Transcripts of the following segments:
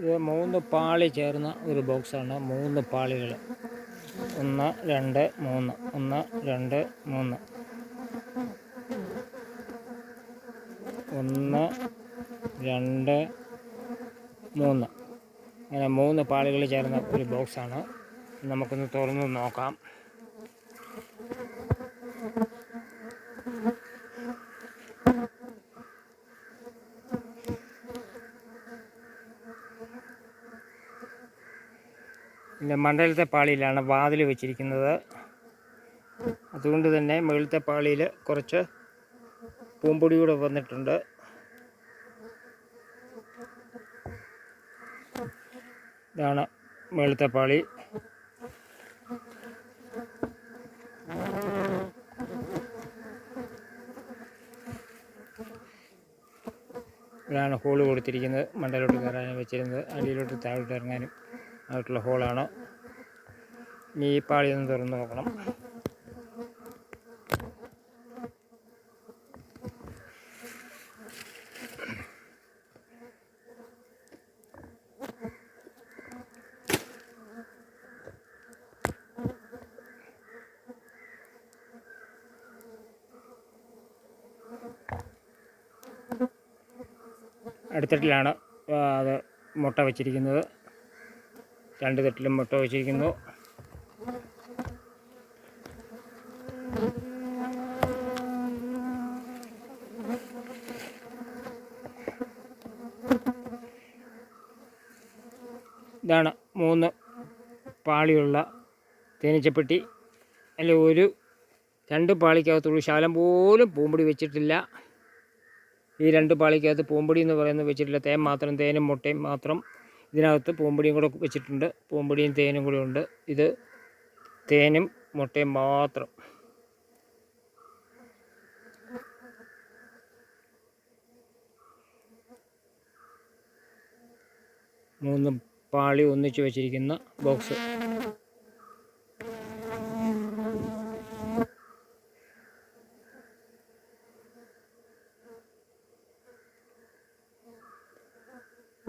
മൂന്ന് പാളി ചേർന്ന ഒരു ബോക്സാണ് മൂന്ന് പാളികൾ. ഒന്ന് രണ്ട് മൂന്ന്. ഒന്ന് രണ്ട് മൂന്ന്. ഒന്ന് രണ്ട് മൂന്ന്. അങ്ങനെ മൂന്ന് പാളികൾ ചേർന്ന ഒരു ബോക്സാണ്. നമുക്കൊന്ന് തുറന്ന് നോക്കാം. മണ്ടലത്തെ പാളിയിലാണ് വാതിൽ വെച്ചിരിക്കുന്നത്. അതുകൊണ്ട് തന്നെ മുകളിലത്തെ പാളിയിൽ കുറച്ച് പൂമ്പൊടി കൂടെ വന്നിട്ടുണ്ട്. ഇതാണ് മുകളിലത്തെ പാളി. ഇതാണ് ഹോൾ കൊടുത്തിരിക്കുന്നത്. മണ്ടയിലോട്ട് കയറാനും വെച്ചിരുന്നത്. അടിയിലോട്ട് താഴോട്ട് ഇറങ്ങാനും. ആയിട്ടുള്ള ഹോളാണ്. ഈ പാളി ഒന്ന് തുറന്ന് നോക്കണം. അടുത്തിട്ടിലാണ് അത് മുട്ട വെച്ചിരിക്കുന്നത്. രണ്ട് തട്ടിലും മുട്ട വെച്ചിരിക്കുന്നു. ഇതാണ് മൂന്ന് പാളിയുള്ള തേനീച്ചപ്പെട്ടി. അല്ലെ ഒരു രണ്ട് പാളിക്കകത്തുള്ളൂ ശാലം പോലും പൂമ്പൊടി വെച്ചിട്ടില്ല. ഈ രണ്ട് പാളിക്കകത്ത് പൂമ്പൊടി എന്ന് പറയുന്നത് വെച്ചിട്ടില്ല തേൻ മാത്രം തേനും മുട്ടയും മാത്രം. ഇതിനകത്ത് പൂമ്പൊടിയും കൂടെ വെച്ചിട്ടുണ്ട്. പൂമ്പൊടിയും തേനും കൂടെ ഉണ്ട്. ഇത് തേനും മുട്ടയും മാത്രം. മൂന്ന് പാളി ഒന്നിച്ച് വെച്ചിരിക്കുന്ന ബോക്സ്.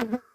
Mm-hmm.